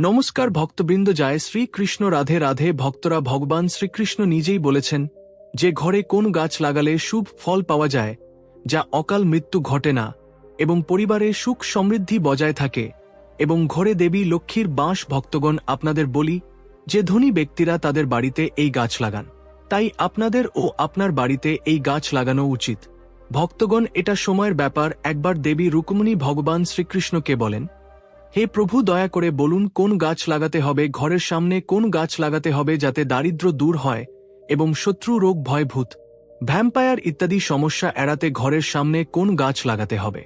নমস্কার ভক্তবৃন্দ যায় শ্রীকৃষ্ণ, রাধে রাধে। ভক্তরা ভগবান শ্রীকৃষ্ণ নিজেই বলেছেন, যে ঘরে কোন গাছ লাগালে শুভ ফল পাওয়া যায়, যা অকাল মৃত্যু ঘটে না, এবং পরিবারে সুখ সমৃদ্ধি বজায় থাকে, এবং ঘরে দেবী লক্ষ্মীর বাঁশ ভক্তগণ আপনাদের বলি, যে ধনী ব্যক্তিরা তাদের বাড়িতে এই গাছ লাগান। তাই আপনাদের ও আপনার বাড়িতে এই গাছ লাগানো উচিত। ভক্তগণ, এটা সময়ের ব্যাপার। একবার দেবী রুকমণি ভগবান শ্রীকৃষ্ণকে বলেন হে প্রভু, দয়া করে বলুন, কোন গাছ লাগাতে হবে, ঘরের সামনে কোন গাছ লাগাতে হবে যাতে দারিদ্র দূর হয় এবং শত্রু রোগ ভয়ভূত? ভ্যাম্পায়ার ইত্যাদি সমস্যা এড়াতে ঘরের সামনে কোন গাছ লাগাতে হবে?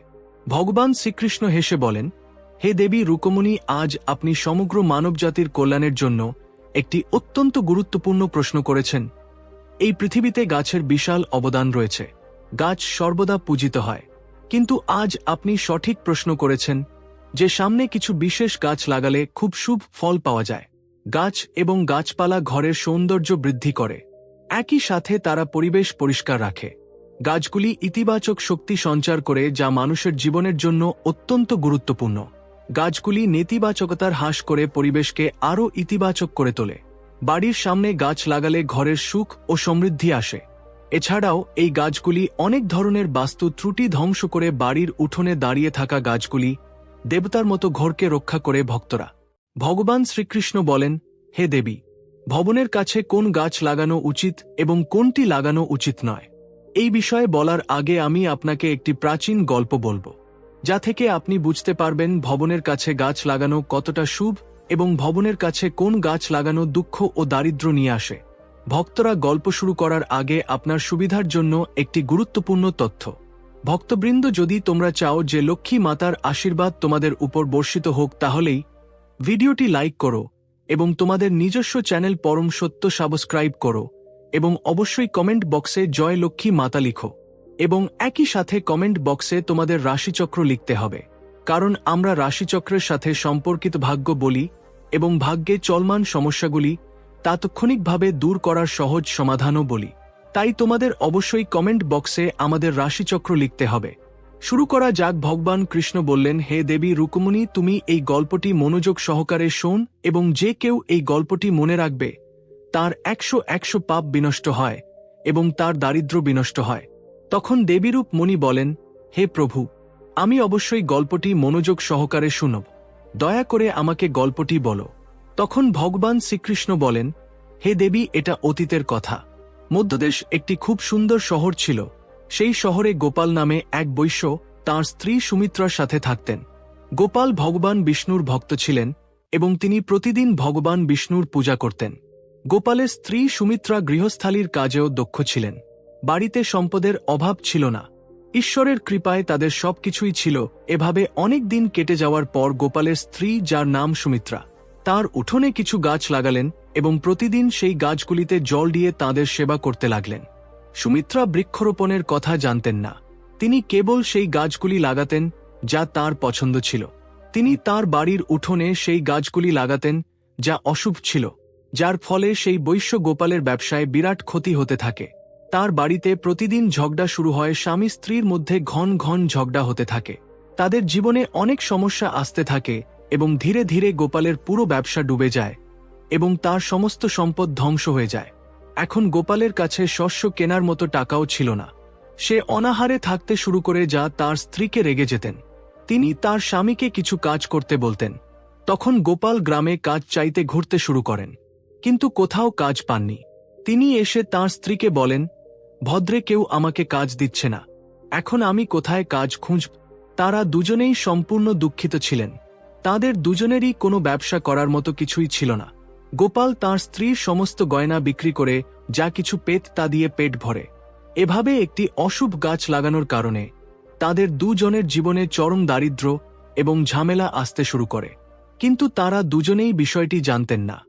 ভগবান শ্রীকৃষ্ণ হেসে বলেন, হে দেবী রুকমণি, আজ আপনি সমগ্র মানবজাতির কল্যাণের জন্য একটি অত্যন্ত গুরুত্বপূর্ণ প্রশ্ন করেছেন। এই পৃথিবীতে গাছের বিশাল অবদান রয়েছে। গাছ সর্বদা পূজিত হয়। কিন্তু আজ আপনি সঠিক প্রশ্ন করেছেন যে সামনে কিছু বিশেষ গাছ লাগালে খুব শুভ ফল পাওয়া যায়। গাছ এবং গাছপালা ঘরের সৌন্দর্য বৃদ্ধি করে। একই সাথে তারা পরিবেশ পরিষ্কার রাখে। গাছগুলি ইতিবাচক শক্তি সঞ্চার করে যা মানুষের জীবনের জন্য অত্যন্ত গুরুত্বপূর্ণ। গাছগুলি নেতিবাচকতার হ্রাস করে পরিবেশকে আরও ইতিবাচক করে তোলে। বাড়ির সামনে গাছ লাগালে ঘরের সুখ ও সমৃদ্ধি আসে। এছাড়াও এই গাছগুলি অনেক ধরনের বাস্তু ত্রুটি ধ্বংস করে বাড়ির উঠোনে দাঁড়িয়ে থাকা গাছগুলি দেবতার মতো ঘরকে রক্ষা করে ভক্তরা। ভগবান শ্রীকৃষ্ণ বলেন, হে দেবী, ভবনের কাছে কোন গাছ লাগানো উচিত এবং কোনটি লাগানো উচিত নয়। এই বিষয়ে বলার আগে আমি আপনাকে একটি প্রাচীন গল্প বলব, যা থেকে আপনি বুঝতে পারবেন ভবনের কাছে গাছ লাগানো কতটা শুভ এবং ভবনের কাছে কোন গাছ লাগানো দুঃখ ও দারিদ্র নিয়ে আসে। ভক্তরা গল্প শুরু করার আগে আপনার সুবিধার জন্য একটি গুরুত্বপূর্ণ তথ্য। ভক্তবৃন্দ যদি তোমরা চাও যে লক্ষ্মী মাতার আশীর্বাদ তোমাদের উপর বর্ষিত হোক তাহলেই ভিডিওটি লাইক করো এবং তোমাদের নিজস্ব চ্যানেল পরম সত্য সাবস্ক্রাইব করো এবং অবশ্যই কমেন্ট বক্সে জয় লক্ষ্মী মাতা লিখো এবং একই সাথে কমেন্ট বক্সে তোমাদের রাশিচক্র লিখতে হবে। কারণ আমরা রাশিচক্রের সাথে সম্পর্কিত ভাগ্য বলি এবং ভাগ্যে চলমান সমস্যাগুলি তাৎক্ষণিকভাবে দূর করার সহজ সমাধানও বলি। তাই তোমাদের অবশ্যই কমেন্ট বক্সে আমাদের রাশিচক্র লিখতে হবে। শুরু করা যাক, ভগবান কৃষ্ণ বললেন, হে দেবী রুকমণি, তুমি এই গল্পটি মনোযোগ সহকারে শোন এবং যে কেউ এই গল্পটি মনে রাখবে, তার একশো একশো পাপ বিনষ্ট হয় এবং তার দারিদ্র বিনষ্ট হয়। তখন দেবীরূপ মণি বলেন, হে প্রভু, আমি অবশ্যই গল্পটি মনোযোগ সহকারে শুনব। দয়া করে আমাকে গল্পটি বলো। তখন ভগবান শ্রীকৃষ্ণ বলেন, হে দেবী, এটা অতীতের কথা। মধ্যদেশ একটি খুব সুন্দর শহর ছিল। সেই শহরে গোপাল নামে এক বৈশ্য তাঁর স্ত্রী সুমিত্রার সাথে থাকতেন। গোপাল ভগবান বিষ্ণুর ভক্ত ছিলেন এবং তিনি প্রতিদিন ভগবান বিষ্ণুর পূজা করতেন। গোপালের স্ত্রী সুমিত্রা গৃহস্থালীর কাজেও দক্ষ ছিলেন। বাড়িতে সম্পদের অভাব ছিল না। ঈশ্বরের কৃপায় তাদের সবকিছুই ছিল। এভাবে অনেক দিন কেটে যাওয়ার পর গোপালের স্ত্রী, যার নাম সুমিত্রা, তার উঠোনে কিছু গাছ লাগালেন এবং প্রতিদিন সেই গাছগুলিতে জল দিয়ে তাদের সেবা করতে লাগলেন। সুমিত্রা বৃক্ষরোপণের কথা জানতেন না। তিনি কেবল সেই গাছগুলি লাগাতেন যা তার পছন্দ ছিল। তিনি তার বাড়ির উঠোনে সেই গাছগুলি লাগাতেন যা অশুভ ছিল, যার ফলে সেই বৈশ্য গোপালের ব্যবসায় বিরাট ক্ষতি হতে থাকে। তার বাড়িতে প্রতিদিন ঝগড়া শুরু হয় স্বামী স্ত্রীর মধ্যে ঘন ঘন ঝগড়া হতে থাকে। তাদের জীবনে অনেক সমস্যা আসতে থাকে এবং ধীরে ধীরে গোপালের পুরো ব্যবসা ডুবে যায়। এবং তার সমস্ত সম্পদ ধ্বংস হয়ে যায়। এখন গোপালের কাছে শস্য কেনার মতো টাকাও ছিল না। সে অনাহারে থাকতে শুরু করে যা তার স্ত্রীকে রেগে যেতেন। তিনি তার স্বামীকে কিছু কাজ করতে বলতেন। তখন গোপাল গ্রামে কাজ চাইতে ঘুরতে শুরু করেন, কিন্তু কোথাও কাজ পাননি। তিনি এসে তার স্ত্রীকে বলেন, ভদ্রে কেউ আমাকে কাজ দিচ্ছে না। এখন আমি কোথায় কাজ খুঁজব? তারা দুজনেই সম্পূর্ণ দুঃখিত ছিলেন। তাদের দুজনেরই কোনো ব্যবসা করার মতো কিছুই ছিল না। গোপাল তার স্ত্রীর সমস্ত গয়না বিক্রি করে যা কিছু পেত তা দিয়ে পেট ভরে। এভাবে একটি অশুভ গাছ লাগানোর কারণে তাদের দুজনের জীবনে চরম দারিদ্র এবং ঝামেলা আসতে শুরু করে। কিন্তু তারা দুজনেই বিষয়টি জানতেন না।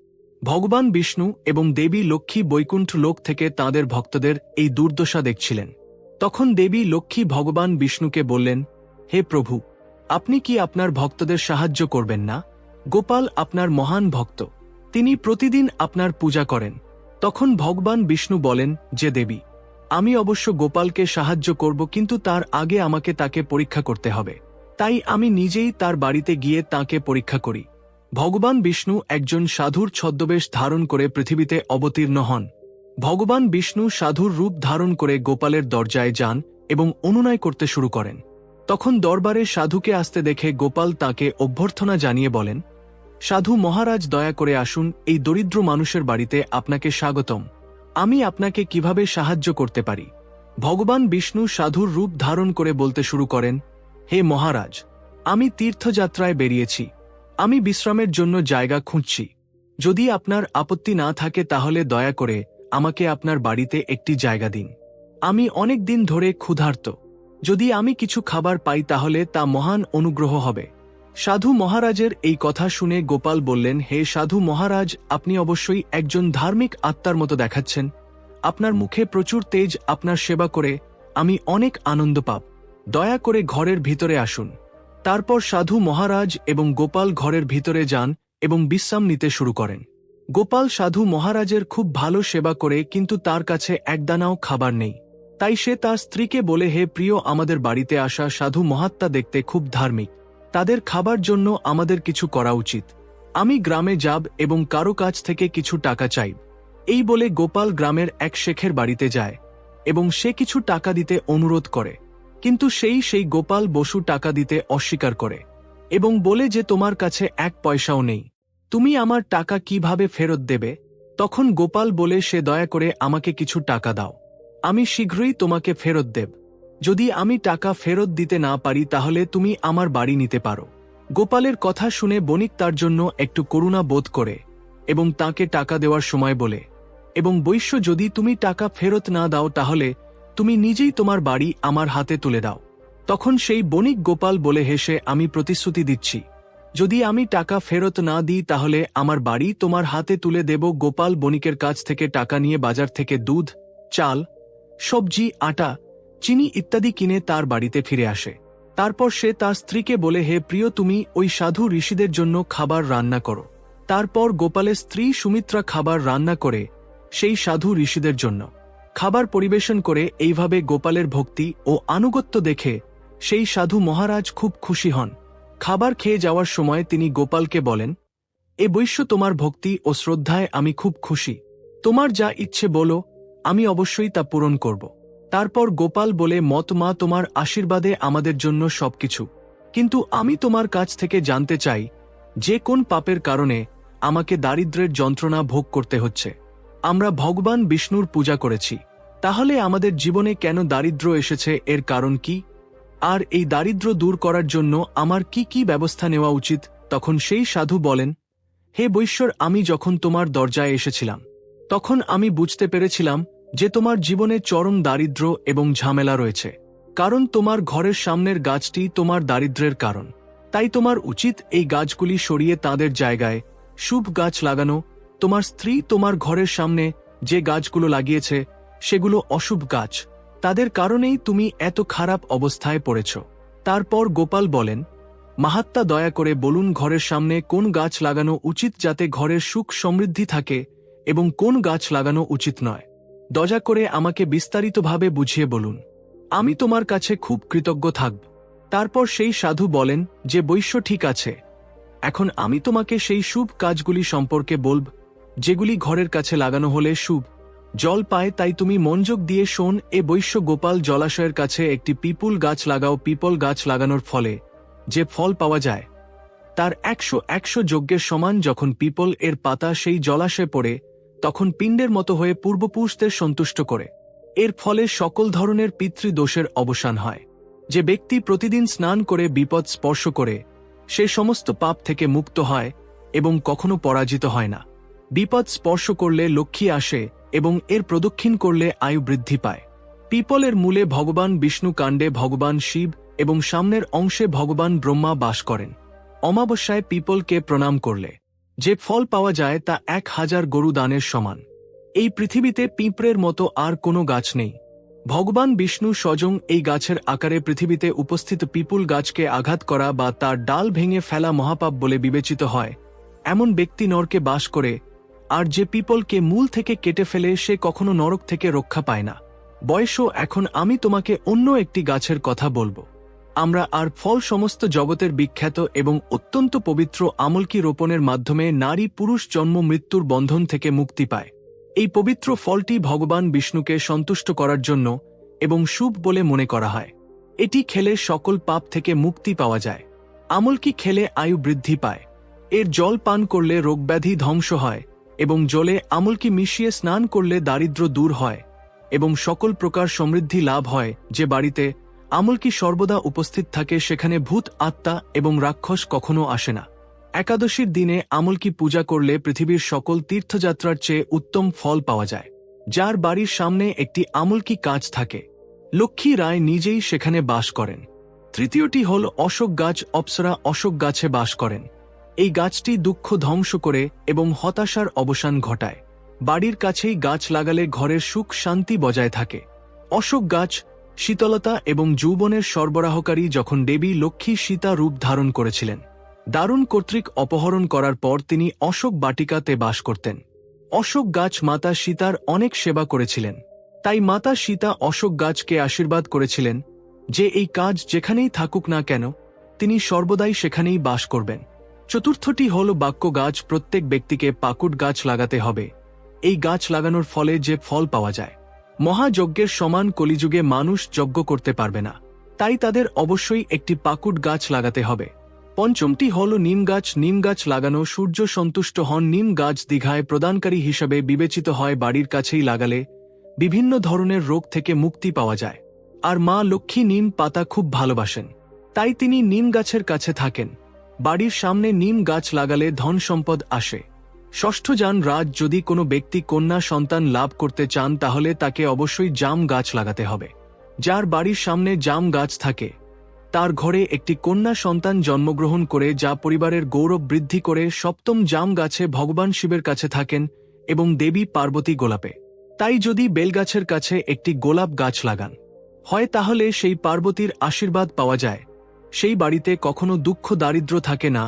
ভগবান বিষ্ণু এবং দেবী লক্ষ্মী বৈকুণ্ঠ লোক থেকে তাদের ভক্তদের এই দুর্দশা দেখছিলেন। তখন দেবী লক্ষ্মী ভগবান বিষ্ণুকে বললেন, হে প্রভু, আপনি কি আপনার ভক্তদের সাহায্য করবেন না? গোপাল আপনার মহান ভক্ত। তিনি প্রতিদিন আপনার পূজা করেন। তখন ভগবান বিষ্ণু বলেন, যে দেবী, আমি অবশ্য গোপালকে সাহায্য করব, কিন্তু তার আগে আমাকে তাকে পরীক্ষা করতে হবে। তাই আমি নিজেই তার বাড়িতে গিয়ে তাকে পরীক্ষা করি। ভগবান বিষ্ণু একজন সাধুর ছদ্মবেশ ধারণ করে পৃথিবীতে অবতীর্ণ হন। ভগবান বিষ্ণু সাধুর রূপ ধারণ করে গোপালের দরজায় যান এবং অনুনয় করতে শুরু করেন। তখন দরবারে সাধুকে আসতে দেখে গোপাল তাকে অভ্যর্থনা জানিয়ে বলেন সাধু মহারাজ দয়া করে আসুন, এই দরিদ্র মানুষের বাড়িতে আপনাকে স্বাগতম। আমি আপনাকে কীভাবে সাহায্য করতে পারি? ভগবান বিষ্ণু সাধুর রূপ ধারণ করে বলতে শুরু করেন, হে মহারাজ, আমি তীর্থযাত্রায় বেরিয়েছি। আমি বিশ্রামের জন্য জায়গা খুঁজছি। যদি আপনার আপত্তি না থাকে তাহলে দয়া করে আমাকে আপনার বাড়িতে একটি জায়গা দিন। আমি অনেক দিন ধরে ক্ষুধার্ত। যদি আমি কিছু খাবার পাই তাহলে তা মহান অনুগ্রহ হবে। সাধু মহারাজের এই কথা শুনে গোপাল বললেন, হে সাধু মহারাজ, আপনি অবশ্যই একজন ধার্মিক আত্মার মতো দেখাচ্ছেন। আপনার মুখে প্রচুর তেজ, আপনার সেবা করে আমি অনেক আনন্দ পাব। দয়া করে ঘরের ভিতরে আসুন। তারপর সাধু মহারাজ এবং গোপাল ঘরের ভিতরে যান এবং বিশ্রাম নিতে শুরু করেন। গোপাল সাধু মহারাজের খুব ভালো সেবা করে, কিন্তু তার কাছে একদানাও খাবার নেই। তাই সে তার স্ত্রীকে বলে, হে প্রিয়, আমাদের বাড়িতে আসা সাধু মহাত্মা দেখতে খুব ধার্মিক। তাদের খাবার জন্য আমাদের কিছু করা উচিত। আমি গ্রামে যাব এবং কারও কাছ থেকে কিছু টাকা চাই। এই বলে গোপাল গ্রামের এক শেখের বাড়িতে যায় এবং সে কিছু টাকা দিতে অনুরোধ করে। কিন্তু সেই সেই গোপাল বসু টাকা দিতে অস্বীকার করে এবং বলে যে তোমার কাছে এক পয়সাও নেই। তুমি আমার টাকা কীভাবে ফেরত দেবে? তখন গোপাল বলে সে দয়া করে আমাকে কিছু টাকা দাও। আমি শীঘ্রই তোমাকে ফেরত দেব। যদি আমি টাকা ফেরত দিতে না পারি, তাহলে তুমি আমার বাড়ি নিতে পারো। গোপালের কথা শুনে বণিক তার জন্য একটু করুণা বোধ করে এবং তাকে টাকা দেওয়ার সময় বলে, এবং বৈশ্য, যদি তুমি টাকা ফেরত না দাও, তাহলে তুমি নিজেই তোমার বাড়ি আমার হাতে তুলে দাও। তখন সেই বণিক গোপাল বলে, হেসে আমি প্রতিশ্রুতি দিচ্ছি। যদি আমি টাকা ফেরত না দিই, তাহলে আমার বাড়ি তোমার হাতে তুলে দেব। গোপাল বণিকের কাছ থেকে টাকা নিয়ে বাজার থেকে দুধ, চাল, সবজি, আটা চিনি ইত্যাদি কিনে তার বাড়িতে ফিরে আসে। তারপর সে তার স্ত্রীকে বলে, হে প্রিয়, তুমি ওই সাধু ঋষিদের জন্য খাবার রান্না করো। তারপর গোপালের স্ত্রী সুমিত্রা খাবার রান্না করে সেই সাধু ঋষিদের জন্য। খাবার পরিবেশন করে এইভাবে গোপালের ভক্তি ও আনুগত্য দেখে সেই সাধু মহারাজ খুব খুশি হন। খাবার খেয়ে যাওয়ার সময় তিনি গোপালকে বলেন, এ বৈশ্য, তোমার ভক্তি ও শ্রদ্ধায় আমি খুব খুশি। তোমার যা ইচ্ছে বলো, আমি অবশ্যই তা পূরণ করব। তারপর গোপাল বলে, মত মা, তোমার আশীর্বাদে আমাদের জন্য সবকিছু। কিন্তু আমি তোমার কাছ থেকে জানতে চাই, যে কোন পাপের কারণে আমাকে দারিদ্রের যন্ত্রণা ভোগ করতে হচ্ছে। আমরা ভগবান বিষ্ণুর পূজা করেছি। তাহলে আমাদের জীবনে কেন দারিদ্র এসেছে, এর কারণ কি? আর এই দারিদ্র দূর করার জন্য আমার কি কি ব্যবস্থা নেওয়া উচিত? তখন সেই সাধু বলেন, হে বৈশ্বর, আমি যখন তোমার দরজায় এসেছিলাম, তখন আমি বুঝতে পেরেছিলাম যে তোমার জীবনে চরম দারিদ্র এবং ঝামেলা রয়েছে, কারণ তোমার ঘরের সামনের গাছটি তোমার দারিদ্রের কারণ। তাই তোমার উচিত এই গাছগুলি সরিয়ে তাদের জায়গায় শুভ গাছ লাগানো। তোমার স্ত্রী তোমার ঘরের সামনে যে গাছগুলো লাগিয়েছে, সেগুলো অশুভ গাছ। তাদের কারণেই তুমি এত খারাপ অবস্থায় পড়েছ। তারপর গোপাল বলেন, মাহাত্মা দয়া করে বলুন ঘরের সামনে কোন গাছ লাগানো উচিত যাতে ঘরের সুখ সমৃদ্ধি থাকে এবং কোন গাছ লাগানো উচিত নয়? দয়া করে আমাকে বিস্তারিতভাবে বুঝিয়ে বলুন। আমি তোমার কাছে খুব কৃতজ্ঞ থাকব। তারপর সেই সাধু বলেন যে, বৈশ্য ঠিক আছে। এখন আমি তোমাকে সেই শুভ কাজগুলি সম্পর্কে বলব, যেগুলি ঘরের কাছে লাগানো হলে শুভ। জল পায়, তাই তুমি মনযোগ দিয়ে শোন, এ বৈশ্য গোপাল জলাশয়ের কাছে একটি পিপুল গাছ লাগাও, পিপল গাছ লাগানোর ফলে যে ফল পাওয়া যায়। তার একশো একশো যজ্ঞের সমান যখন পিপল এর পাতা সেই জলাশয়ে পড়ে তখন পিণ্ডের মতো হয়ে পূর্বপুরুষদের সন্তুষ্ট করে। এর ফলে সকল ধরনের পিতৃদোষের অবসান হয়। যে ব্যক্তি প্রতিদিন স্নান করে বিপদ স্পর্শ করে, সে সমস্ত পাপ থেকে মুক্ত হয় এবং কখনো পরাজিত হয় না। বিপদ স্পর্শ করলে লক্ষ্মী আসে এবং এর প্রদক্ষিণ করলে আয়ু বৃদ্ধি পায়। পিপলের মূলে ভগবান বিষ্ণু কাণ্ডে ভগবান শিব এবং সামনের অংশে ভগবান ব্রহ্মা বাস করেন। অমাবস্যায় পিপলকে প্রণাম করলে। যে ফল পাওয়া যায় তা এক হাজার গরু দানের সমান। এই পৃথিবীতে পিঁপড়ের মতো আর কোনো গাছ নেই। ভগবান বিষ্ণু স্বজং এই গাছের আকারে পৃথিবীতে উপস্থিত পিপুল গাছকে আঘাত করা বা তার ডাল ভেঙে ফেলা মহাপাপ বলে বিবেচিত হয়। এমন ব্যক্তি নরকে বাস করে, আর যে পিপলকে মূল থেকে কেটে ফেলে সে কখনো নরক থেকে রক্ষা পায় না। বয়সও এখন আমি তোমাকে অন্য একটি গাছের কথা বলব। আমরা আর ফল সমস্ত জগতের বিখ্যাত এবং অত্যন্ত পবিত্র আমলকি রোপণের মাধ্যমে নারী পুরুষ জন্ম মৃত্যুর বন্ধন থেকে মুক্তি পায়। এই পবিত্র ফলটি ভগবান বিষ্ণুকে সন্তুষ্ট করার জন্য এবং শুভ বলে মনে করা হয়। এটি খেলে সকল পাপ থেকে মুক্তি পাওয়া যায়। আমলকি খেলে আয়ু বৃদ্ধি পায়। এর জল পান করলে রোগব্যাধি ধ্বংস হয় এবং জলে আমলকি মিশিয়ে স্নান করলে দারিদ্র দূর হয় এবং সকল প্রকার সমৃদ্ধি লাভ হয় যে বাড়িতে আমলকি সর্বদা উপস্থিত থাকে সেখানে ভূত, আত্মা এবং রাক্ষস কখনো আসে না। একাদশীর দিনে আমলকি পূজা করলে পৃথিবীর সকল তীর্থযাত্রার চেয়ে উত্তম ফল পাওয়া যায়, যার বাড়ির সামনে একটি আমলকি কাজ থাকে। লক্ষ্মী রায় নিজেই সেখানে বাস করেন। তৃতীয়টি হল অশোক গাছ অপ্সরা অশোক গাছে বাস করেন। এই গাছটি দুঃখ ধ্বংস করে এবং হতাশার অবসান ঘটায়। বাড়ির কাছেই গাছ লাগালে ঘরের সুখ শান্তি বজায় থাকে। অশোক গাছ শীতলতা এবং যৌবনের সরবরাহকারী যখন দেবী লক্ষ্মী সীতা রূপ ধারণ করেছিলেন, দারুণ কর্তৃক অপহরণ করার পর তিনি অশোক বাটিকাতে বাস করতেন। অশোক গাছ মাতা সীতার অনেক সেবা করেছিলেন। তাই মাতা সীতা অশোক গাছকে আশীর্বাদ করেছিলেন যে এই কাজ যেখানেই থাকুক না কেন, তিনি সর্বদাই সেখানেই বাস করবেন। চতুর্থটি হল বাক্য গাছ প্রত্যেক ব্যক্তিকে পাকুট গাছ লাগাতে হবে। এই গাছ লাগানোর ফলে যে ফল পাওয়া যায়। মহাযজ্ঞের সমান কলিযুগে মানুষ যজ্ঞ করতে পারবে না। তাই তাদের অবশ্যই একটি পাকুট গাছ লাগাতে হবে। পঞ্চমটি হল নিম গাছ। নিম গাছ লাগানো সূর্য সন্তুষ্ট হন। নিম গাছ দীঘায় প্রদানকারী হিসাবে বিবেচিত হয় বাড়ির কাছেই লাগালে বিভিন্ন ধরনের রোগ থেকে মুক্তি পাওয়া যায়। আর মা লক্ষ্মী নিম পাতা খুব ভালোবাসেন। তাই তিনি নিম গাছের কাছে থাকেন। বাড়ির সামনে নিম গাছ লাগালে ধন সম্পদ আসে। ষষ্ঠ যান রাজ যদি কোনো ব্যক্তি কন্যা সন্তান লাভ করতে চান, তাহলে তাকে অবশ্যই জাম গাছ লাগাতে হবে। যার বাড়ির সামনে জাম গাছ থাকে, তার ঘরে একটি কন্যা সন্তান জন্মগ্রহণ করে, যা পরিবারের গৌরব বৃদ্ধি করে, সপ্তম জাম গাছে ভগবান শিবের কাছে থাকেন এবং দেবী পার্বতী গোলাপে। তাই যদি বেলগাছের কাছে একটি গোলাপ গাছ লাগান, হয় তাহলে সেই পার্বতীর আশীর্বাদ পাওয়া যায়। সেই বাড়িতে কখনো দুঃখ দারিদ্র থাকে না,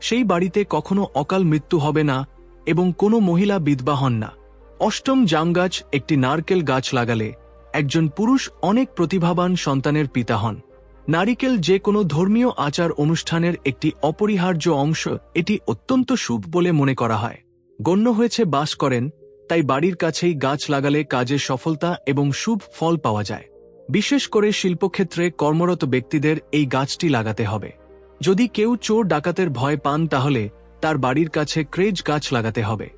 সেই বাড়িতে কখনো অকাল মৃত্যু হবে না এবং কোনো মহিলা বিধবা হন না। অষ্টম জাম গাছ একটি নারকেল গাছ লাগালে একজন পুরুষ অনেক প্রতিভাবান সন্তানের পিতা হন। নারিকেল যে কোনো ধর্মীয় আচার অনুষ্ঠানের একটি অপরিহার্য অংশ, এটি অত্যন্ত শুভ বলে মনে করা হয়। গণ্য হয়েছে বাস করেন, তাই বাড়ির কাছেই গাছ লাগালে কাজে সফলতা এবং শুভ ফল পাওয়া যায়। বিশেষ করে শিল্পক্ষেত্রে কর্মরত ব্যক্তিদের এই গাছটি লাগাতে হবে। যদি কেউ চোর ডাকাতের ভয় পান তাহলে তার বাড়ির কাছে ক্রেজ গাছ লাগাতে হবে।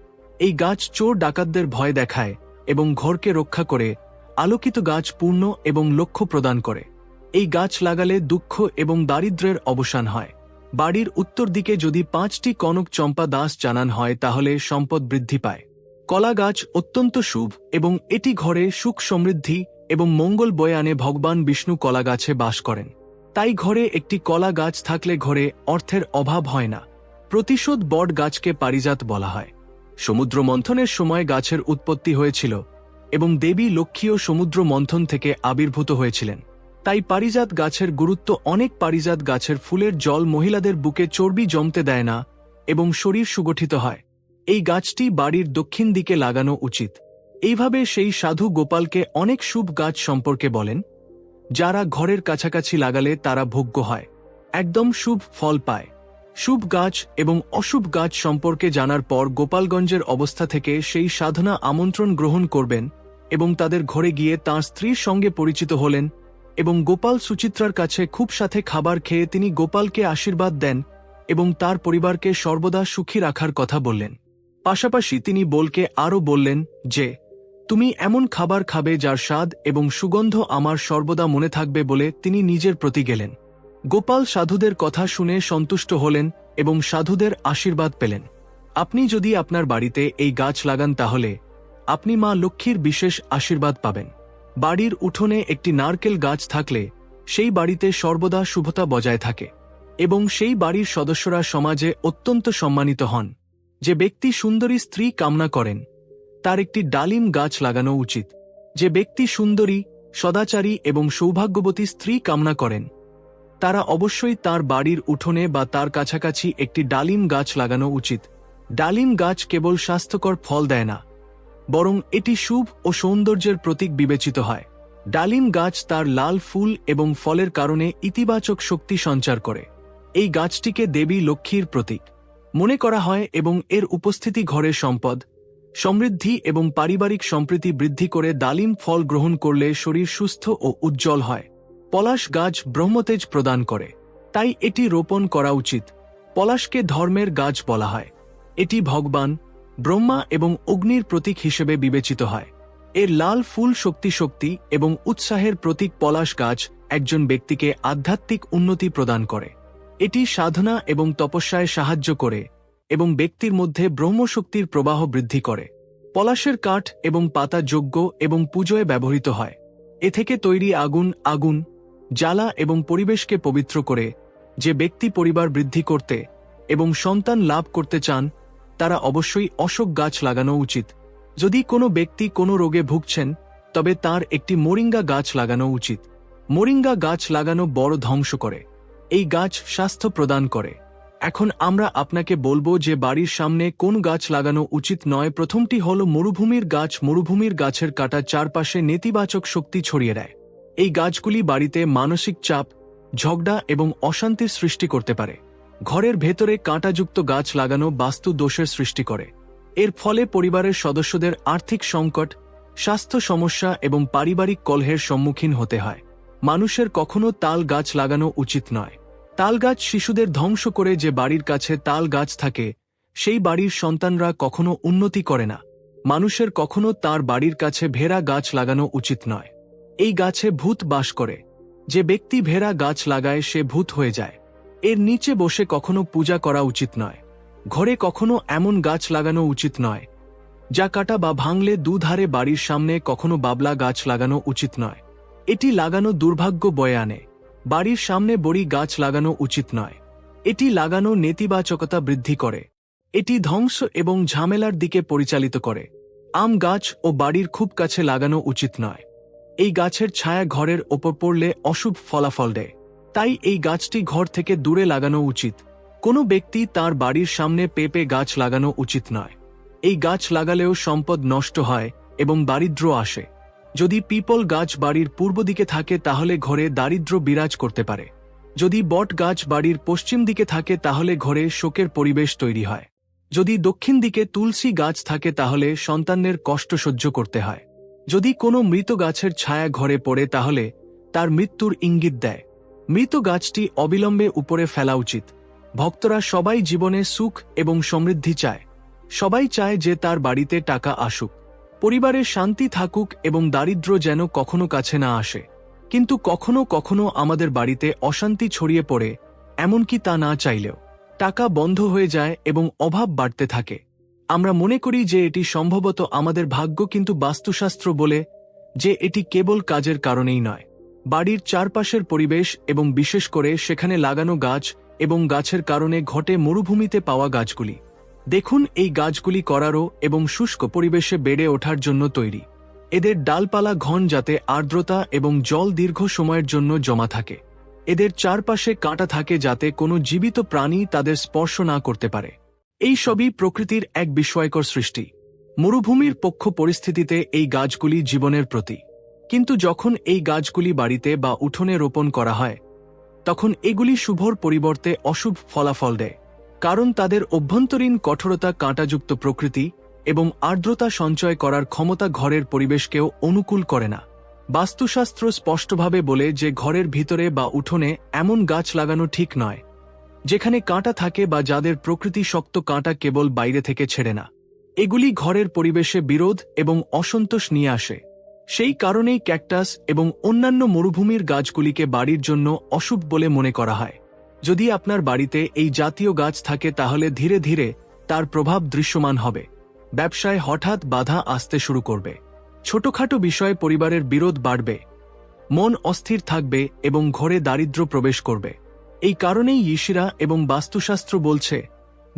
এই গাছ চোর ডাকাতদের ভয় দেখায় এবং ঘরকে রক্ষা করে আলোকিত গাছ পূর্ণ এবং লক্ষ্য প্রদান করে। এই গাছ লাগালে দুঃখ এবং দারিদ্র্যের অবসান হয়। বাড়ির উত্তর দিকে যদি পাঁচটি কনক চম্পা দাস জানান হয়, তাহলে সম্পদ বৃদ্ধি পায়। কলা গাছ অত্যন্ত শুভ এবং এটি ঘরে সুখ সমৃদ্ধি এবং মঙ্গল বয়ে আনে ভগবান বিষ্ণু কলা গাছে বাস করেন। তাই ঘরে একটি কলা গাছ থাকলে ঘরে অর্থের অভাব হয় না। প্রতিশোধ বট গাছকে পারিজাত বলা হয়। সমুদ্র মন্থনের সময় গাছের উৎপত্তি হয়েছিল এবং দেবী লক্ষ্মীও সমুদ্র মন্থন থেকে আবির্ভূত হয়েছিলেন। তাই পারিজাত গাছের গুরুত্ব অনেক পারিজাত গাছের ফুলের জল মহিলাদের বুকে চর্বি জমতে দেয় না এবং শরীর সুগঠিত হয়। এই গাছটি বাড়ির দক্ষিণ দিকে লাগানো উচিত। এইভাবে সেই সাধু গোপালকে অনেক শুভ গাছ সম্পর্কে বলেন, যারা ঘরের কাছাকাছি লাগালে তারা ভোগ্য হয়, একদম শুভ ফল পায়। শুভ গাছ এবং অশুভ গাছ সম্পর্কে জানার পর গোপালগঞ্জের অবস্থা থেকে সেই সাধনা আমন্ত্রণ গ্রহণ করবেন এবং তাদের ঘরে গিয়ে তাঁর স্ত্রীর সঙ্গে পরিচিত হলেন এবং গোপাল সুচিত্রার কাছে খুব সাথে খাবার খেয়ে তিনি গোপালকে আশীর্বাদ দেন এবং তার পরিবারকে সর্বদা সুখী রাখার কথা বললেন। পাশাপাশি তিনি বলকে আরও বললেন যে, তুমি এমন খাবার খাবে যার স্বাদ এবং সুগন্ধ আমার সর্বদা মনে থাকবে বলে তিনি নিজের প্রতি গেলেন। গোপাল সাধুদের কথা শুনে সন্তুষ্ট হলেন এবং সাধুদের আশীর্বাদ পেলেন। আপনি যদি আপনার বাড়িতে এই গাছ লাগান তাহলে আপনি মা লক্ষ্মীর বিশেষ আশীর্বাদ পাবেন। বাড়ির উঠোনে একটি নারকেল গাছ থাকলে সেই বাড়িতে সর্বদা শুভতা বজায় থাকে এবং সেই বাড়ির সদস্যরা সমাজে অত্যন্ত সম্মানিত হন। যে ব্যক্তি সুন্দরী স্ত্রী কামনা করেন, তার একটি ডালিম গাছ লাগানো উচিত। যে ব্যক্তি সুন্দরী, সদাচারী এবং সৌভাগ্যবতী স্ত্রী কামনা করেন তারা অবশ্যই তার বাড়ির উঠোনে বা তার কাছাকাছি একটি ডালিম গাছ লাগানো উচিত। ডালিম গাছ কেবল স্বাস্থ্যকর ফল দেয় না, বরং এটি শুভ ও সৌন্দর্যের প্রতীক বিবেচিত হয়। ডালিম গাছ তার লাল ফুল এবং ফলের কারণে ইতিবাচক শক্তি সঞ্চার করে। এই গাছটিকে দেবী লক্ষ্মীর প্রতীক মনে করা হয় এবং এর উপস্থিতি ঘরের সম্পদ, সমৃদ্ধি এবং পারিবারিক সম্প্রীতি বৃদ্ধি করে ডালিম ফল গ্রহণ করলে শরীর সুস্থ ও উজ্জ্বল হয়। পলাশ গাছ ব্রহ্মতেজ প্রদান করে। তাই এটি রোপণ করা উচিত। পলাশকে ধর্মের গাছ বলা হয়। এটি ভগবান, ব্রহ্মা এবং অগ্নির প্রতীক হিসেবে বিবেচিত হয়। এর লাল ফুল শক্তি শক্তি এবং উৎসাহের প্রতীক পলাশ গাছ একজন ব্যক্তিকে আধ্যাত্মিক উন্নতি প্রদান করে। এটি সাধনা এবং তপস্যায় সাহায্য করে এবং ব্যক্তির মধ্যে ব্রহ্মশক্তির প্রবাহ বৃদ্ধি করে। পলাশের কাঠ এবং পাতা যোগ্য এবং পুজোয় ব্যবহৃত হয়। এ থেকে তৈরি আগুন আগুন জ্বালা এবং পরিবেশকে পবিত্র করে, যে ব্যক্তি পরিবার বৃদ্ধি করতে এবং সন্তান লাভ করতে চান, তারা অবশ্যই অশোক গাছ লাগানো উচিত। যদি কোনো ব্যক্তি কোনো রোগে ভুগছেন, তবে তার একটি মোরিঙ্গা গাছ লাগানো উচিত। মোরিঙ্গা গাছ লাগানো বড় ধ্বংস করে। এই গাছ স্বাস্থ্য প্রদান করে। এখন আমরা আপনাকে বলব যে বাড়ির সামনে কোন গাছ লাগানো উচিত নয়। প্রথমটি হল মরুভূমির গাছ। মরুভূমির গাছের কাটা চারপাশে নেতিবাচক শক্তি ছড়িয়ে দেয়। এই গাছগুলি বাড়িতে মানসিক চাপ, ঝগড়া এবং অশান্তির সৃষ্টি করতে পারে। ঘরের ভেতরে কাঁটাযুক্ত গাছ লাগানো বাস্তু দোষের সৃষ্টি করে। এর ফলে পরিবারের সদস্যদের আর্থিক সংকট, স্বাস্থ্য সমস্যা এবং পারিবারিক কলহের সম্মুখীন হতে হয়। মানুষের কখনো তাল গাছ লাগানো উচিত নয়। তাল গাছ শিশুদের ধ্বংস করে যে বাড়ির কাছে তাল গাছ থাকে, সেই বাড়ির সন্তানরা কখনো উন্নতি করে না। মানুষের কখনো তার বাড়ির কাছে ভেড়া গাছ লাগানো উচিত নয়। এই গাছে ভূত বাস করে। যে ব্যক্তি ভেড়া গাছ লাগায়, সে ভূত হয়ে যায়। এর নিচে বসে কখনো পূজা করা উচিত নয়। ঘরে কখনো এমন গাছ লাগানো উচিত নয়, যা কাটা বা ভাঙলে দুধারে বাড়ির সামনে কখনো বাবলা গাছ লাগানো উচিত নয়। এটি লাগানো দুর্ভাগ্য বয়ে আনে। বাড়ির সামনে বড়ি গাছ লাগানো উচিত নয়। এটি লাগানো নেতিবাচকতা বৃদ্ধি করে। এটি ধ্বংস এবং ঝামেলার দিকে পরিচালিত করে। আম গাছ ও বাড়ির খুব কাছে লাগানো উচিত নয়। এই গাছের ছায়া ঘরের ওপর পড়লে অশুভ ফলাফল দেয়। তাই এই গাছটি ঘর থেকে দূরে লাগানো উচিত। কোনো ব্যক্তি তার বাড়ির সামনে পেঁপে গাছ লাগানো উচিত নয়। এই গাছ লাগালেও সম্পদ নষ্ট হয় এবং দারিদ্র আসে। যদি পিপল গাছ বাড়ির পূর্ব দিকে থাকে তাহলে ঘরে দারিদ্র বিরাজ করতে পারে। যদি বট গাছ বাড়ির পশ্চিম দিকে থাকে তাহলে ঘরে শোকের পরিবেশ তৈরি হয়। যদি দক্ষিণ দিকে তুলসী গাছ থাকে তাহলে সন্তানের কষ্ট সহ্য করতে হয়। যদি কোনো মৃত গাছের ছায়া ঘরে পড়ে তাহলে তার মৃত্যুর ইঙ্গিত দেয়। মৃত গাছটি অবিলম্বে উপরে ফেলা উচিত। ভক্তরা সবাই জীবনে সুখ এবং সমৃদ্ধি চায়। সবাই চায় যে তার বাড়িতে টাকা আসুক। পরিবারে শান্তি থাকুক এবং দারিদ্র যেন কখনো কাছে না আসে। কিন্তু কখনো কখনো আমাদের বাড়িতে অশান্তি ছড়িয়ে পড়ে, এমনকি তা না চাইলেও। টাকা বন্ধ হয়ে যায় এবং অভাব বাড়তে থাকে। আমরা মনে করি যে এটি সম্ভবত আমাদের ভাগ্য কিন্তু বাস্তুশাস্ত্র বলে যে এটি কেবল কাজের কারণেই নয়। বাড়ির চারপাশের পরিবেশ এবং বিশেষ করে সেখানে লাগানো গাছ এবং গাছের কারণে ঘটে মরুভূমিতে পাওয়া গাছগুলি। দেখুন, এই গাছগুলি করারও এবং শুষ্ক পরিবেশে বেড়ে ওঠার জন্য তৈরি। এদের ডালপালা ঘন যাতে আর্দ্রতা এবং জল দীর্ঘ সময়ের জন্য জমা থাকে। এদের চারপাশে কাঁটা থাকে যাতে কোনো জীবিত প্রাণী তাদের স্পর্শ না করতে পারে। এই সবই প্রকৃতির এক বিস্ময়কর সৃষ্টি। মরুভূমির পক্ষ পরিস্থিতিতে এই গাছগুলি জীবনের প্রতি। কিন্তু যখন এই গাছগুলি বাড়িতে বা উঠোনে রোপণ করা হয়, তখন এগুলি শুভর পরিবর্তে অশুভ ফলাফল দেয়, কারণ তাদের অভ্যন্তরীণ কঠোরতা কাঁটাযুক্ত প্রকৃতি এবং আর্দ্রতা সঞ্চয় করার ক্ষমতা ঘরের পরিবেশকেও অনুকূল করে না। বাস্তুশাস্ত্র স্পষ্টভাবে বলে যে ঘরের ভিতরে বা উঠোনে এমন গাছ লাগানো ঠিক নয় যেখানে কাঁটা থাকে বা যাদের প্রকৃতি শক্ত কাঁটা কেবল বাইরে থেকে ছেড়ে না। এগুলি ঘরের পরিবেশে বিরোধ এবং অসন্তোষ নিয়ে আসে। সেই কারণেই ক্যাকটাস এবং অন্যান্য মরুভূমির গাছগুলিকে বাড়ির জন্য অশুভ বলে মনে করা হয়। যদি আপনার বাড়িতে এই জাতীয় গাছ থাকে তাহলে ধীরে ধীরে তার প্রভাব দৃশ্যমান হবে। ব্যবসায় হঠাৎ বাধা আসতে শুরু করবে। ছোটখাটো বিষয়ে পরিবারের বিরোধ বাড়বে। মন অস্থির থাকবে এবং ঘরে দারিদ্র প্রবেশ করবে। এই কারণেই ইশিরা এবং বাস্তুশাস্ত্র বলছে,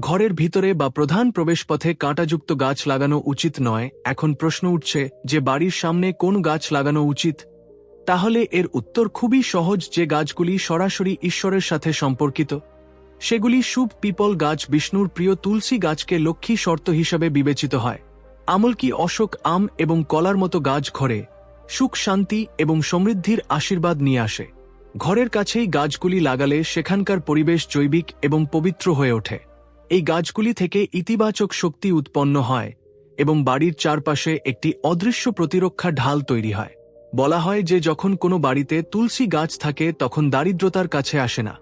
ঘরের ভিতরে বা প্রধান প্রবেশপথে কাঁটাযুক্ত গাছ লাগানো উচিত নয়। এখন প্রশ্ন উঠছে যে বাড়ির সামনে কোন গাছ লাগানো উচিত? তাহলে এর উত্তর খুবই সহজ যে গাছগুলি সরাসরি ঈশ্বরের সাথে সম্পর্কিত। সেগুলি শুভ পিপল গাছ বিষ্ণুর প্রিয় তুলসী গাছকে লক্ষ্মী শর্ত হিসাবে বিবেচিত হয়। আমলকি অশোক, আম এবং কলার মতো গাছ ঘরে সুখ, শান্তি এবং সমৃদ্ধির আশীর্বাদ নিয়ে আসে। ঘরের কাছেই গাছগুলি লাগালে সেখানকার পরিবেশ জৈবিক এবং পবিত্র হয়ে ওঠে। এই গাছগুলি থেকে ইতিবাচক শক্তি উৎপন্ন হয় এবং বাড়ির চারপাশে একটি অদৃশ্য প্রতিরক্ষা ঢাল তৈরি হয়। বলা হয় যে যখন কোনো বাড়িতে তুলসী গাছ থাকে, তখন দারিদ্রতার কাছে আসে না।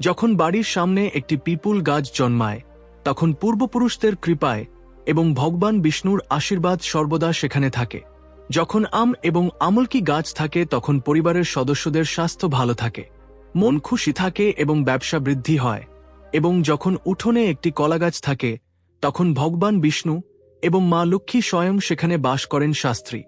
যখন বাড়ির সামনে একটি পিপুল গাছ জন্মায়, তখন পূর্বপুরুষদের কৃপায় এবং ভগবান বিষ্ণুর আশীর্বাদ সর্বদা সেখানে থাকে। যখন আম এবং আমলকি গাছ থাকে, তখন পরিবারের সদস্যদের স্বাস্থ্য ভালো থাকে, মন খুশি থাকে এবং ব্যবসা বৃদ্ধি হয়। এবং যখন উঠোনে একটি কলাগাছ থাকে, তখন ভগবান বিষ্ণু এবং মা লক্ষ্মী স্বয়ং সেখানে বাস করেন শাস্ত্রী।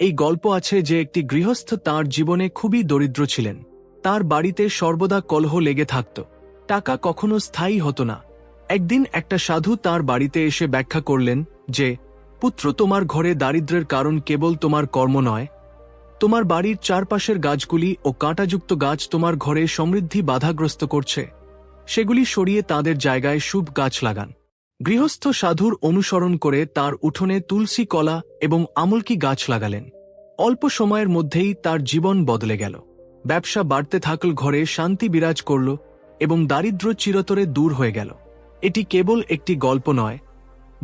এই গল্প আছে যে একটি গৃহস্থ তার জীবনে খুবই দরিদ্র ছিলেন। তার বাড়িতে সর্বদা কলহ লেগে থাকত। টাকা কখনো স্থায়ী হতো না। একদিন একটা সাধু তার বাড়িতে এসে ব্যাখ্যা করলেন যে পুত্র, তোমার ঘরে দারিদ্র্যের কারণ কেবল তোমার কর্ম নয়। তোমার বাড়ির চারপাশের গাছগুলি ও কাঁটাযুক্ত গাছ তোমার ঘরে সমৃদ্ধি বাধাগ্রস্ত করছে। সেগুলি সরিয়ে তাদের জায়গায় শুভ গাছ লাগান। গৃহস্থ সাধুর অনুসরণ করে তার উঠোনে তুলসী কলা এবং আমলকি গাছ লাগালেন। অল্প সময়ের মধ্যেই তার জীবন বদলে গেল। ব্যবসা বাড়তে থাকল, ঘরে শান্তি বিরাজ করল এবং দারিদ্র্য চিরতরে দূর হয়ে গেল। এটি কেবল একটি গল্প নয়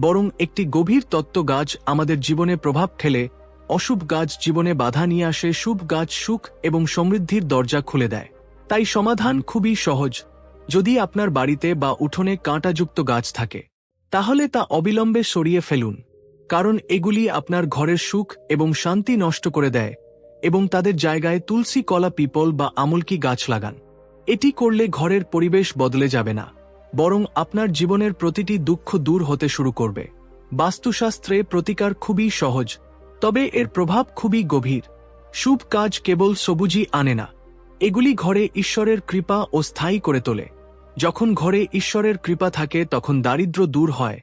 বরং একটি গভীর তত্ত্ব গাছ আমাদের জীবনে প্রভাব ফেলে অশুভ গাছ জীবনে বাধা নিয়ে আসে, শুভ গাছ সুখ এবং সমৃদ্ধির দরজা খুলে দেয়। তাই সমাধান খুবই সহজ। যদি আপনার বাড়িতে বা উঠোনে কাঁটাযুক্ত গাছ থাকে, তাহলে তা অবিলম্বে সরিয়ে ফেলুন। কারণ এগুলি আপনার ঘরের সুখ এবং শান্তি নষ্ট করে দেয় এবং তাদের জায়গায় তুলসী কলা পিপল বা আমলকি গাছ লাগান। এটি করলে ঘরের পরিবেশ বদলে যাবে না। বরং আপনার জীবনের প্রতিটি দুঃখ দূর হতে শুরু করবে। বাস্তুশাস্ত্রে প্রতিকার খুবই সহজ, তবে এর প্রভাব খুবই গভীর। শুভ কাজ কেবল সবুজই আনে না, এগুলি ঘরে ঈশ্বরের কৃপা ও স্থায়ী করে তোলে। যখন ঘরে ঈশ্বরের কৃপা থাকে, তখন দারিদ্র দূর হয়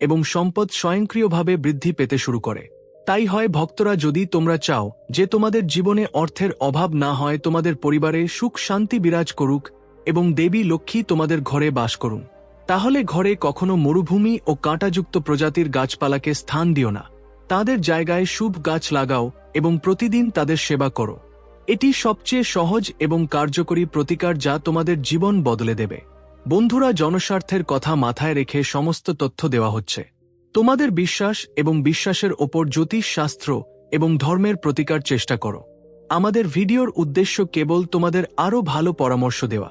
এবং সম্পদ স্বয়ংক্রিয়ভাবে বৃদ্ধি পেতে শুরু করে। তাই হয়, ভক্তরা, যদি তোমরা চাও যে তোমাদের জীবনে অর্থের অভাব না হয়, তোমাদের পরিবারে সুখ শান্তি বিরাজ করুক এবং দেবী লক্ষ্মী তোমাদের ঘরে বাস করুন। তাহলে ঘরে কখনো মরুভূমি ও কাঁটাযুক্ত প্রজাতির গাছপালাকে স্থান দিও না। তাদের জায়গায় শুভ গাছ লাগাও এবং প্রতিদিন তাদের সেবা করো। এটি সবচেয়ে সহজ এবং কার্যকরী প্রতিকার যা তোমাদের জীবন বদলে দেবে। বন্ধুরা, জনস্বার্থের কথা মাথায় রেখে সমস্ত তথ্য দেওয়া হচ্ছে। তোমাদের বিশ্বাস এবং বিশ্বাসের ওপর জ্যোতিষ শাস্ত্র এবং ধর্মের প্রতিকার চেষ্টা করো। আমাদের ভিডিওর উদ্দেশ্য কেবল তোমাদের আরও ভালো পরামর্শ দেওয়া।